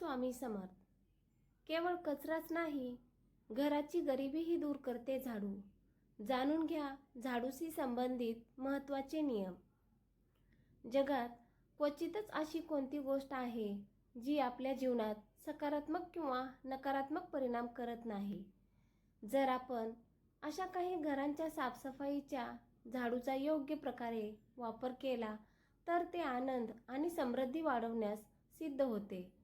स्वामी समर्थ. केवळ कचराच नाही घराची गरिबीही दूर करते झाडू. जाणून घ्या झाडूशी संबंधित महत्त्वाचे नियम. जगात क्वचितच अशी कोणती गोष्ट आहे जी आपल्या जीवनात सकारात्मक किंवा नकारात्मक परिणाम करत नाही? जर आपण अशा काही घरांच्या साफसफाईच्या झाडूचा योग्य प्रकारे वापर केला तर ते आनंद आणि समृद्धी वाढवण्यास सिद्ध होते.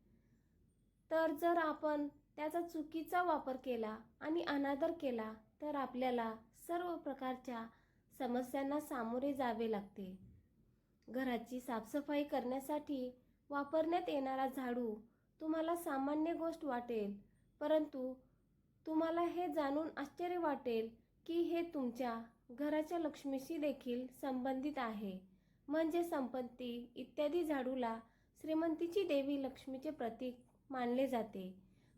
तर जर आपण त्याचा चुकीचा वापर केला आणि अनादर केला तर आपल्याला सर्व प्रकारच्या समस्यांना सामोरे जावे लागते. घराची साफसफाई करण्यासाठी वापरण्यात येणारा झाडू तुम्हाला सामान्य गोष्ट वाटेल परंतु तुम्हाला हे जाणून आश्चर्य वाटेल की हे तुमच्या घराच्या लक्ष्मीशी देखील संबंधित आहे. म्हणजे संपत्ती इत्यादी झाडूला श्रीमंतीची देवी लक्ष्मीचे प्रतीक मानले जाते.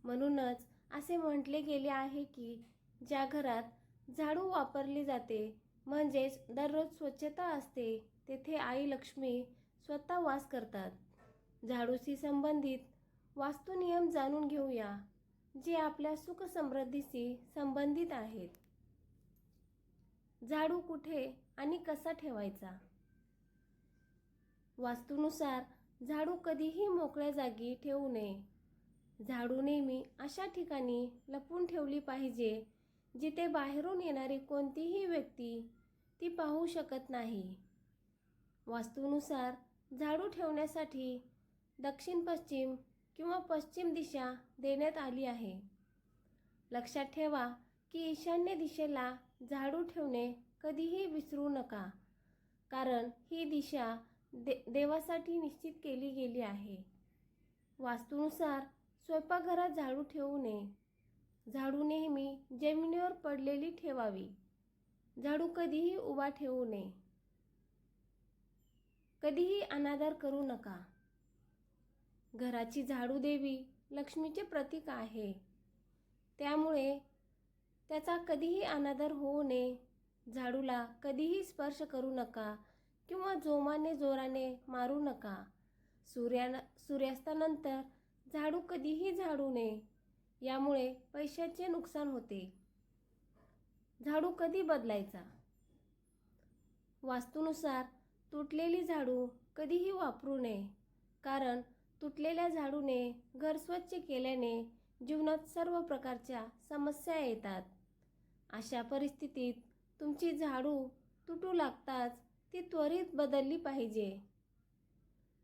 म्हणूनच असे म्हटले गेले आहे की ज्या घरात झाडू वापरली जाते म्हणजेच दररोज स्वच्छता असते तेथे आई लक्ष्मी स्वतः वास करतात. झाडूशी संबंधित वास्तुनियम जाणून घेऊया जे आपल्या सुखसमृद्धीशी संबंधित आहेत. झाडू कुठे आणि कसा ठेवायचा? वास्तूनुसार झाडू कधीही मोकळ्या जागी ठेवू नये. झाडू नेहमी अशा ठिकाणी लपून ठेवली पाहिजे जिथे बाहेरून येणारी कोणतीही व्यक्ती ती पाहू शकत नाही. वास्तूनुसार झाडू ठेवण्यासाठी दक्षिण पश्चिम किंवा पश्चिम दिशा देण्यात आली आहे. लक्षात ठेवा की ईशान्य दिशेला झाडू ठेवणे कधीही विसरू नका कारण ही दिशा दे देवासाठी निश्चित केली गेली आहे. वास्तूनुसार स्वयंपाकघरात झाडू ठेवू नये. झाडू नेहमी जमिनीवर पडलेली ठेवावी. झाडू कधीही उभा ठेवू नये. कधीही अनादर करू नका. घराची झाडू देवी लक्ष्मीचे प्रतीक आहे. त्यामुळे त्याचा कधीही अनादर होऊ नये. झाडूला कधीही स्पर्श करू नका किंवा जोमाने जोराने मारू नका. सूर्या सूर्यास्तानंतर झाडू कधीही झाडू नये. यामुळे पैशाचे नुकसान होते. झाडू कधी बदलायचा? वास्तूनुसार तुटलेली झाडू कधीही वापरू नये. कारण तुटलेल्या झाडूने घर स्वच्छ केल्याने जीवनात सर्व प्रकारच्या समस्या येतात. अशा परिस्थितीत तुमची झाडू तुटू लागताच ती त्वरित बदलली पाहिजे.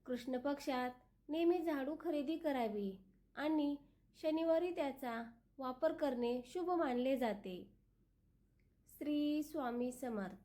कृष्णपक्षात नेहमी झाडू खरेदी करावी आणि शनिवारी त्याचा वापर करणे शुभ मानले जाते. श्री स्वामी समर्थ.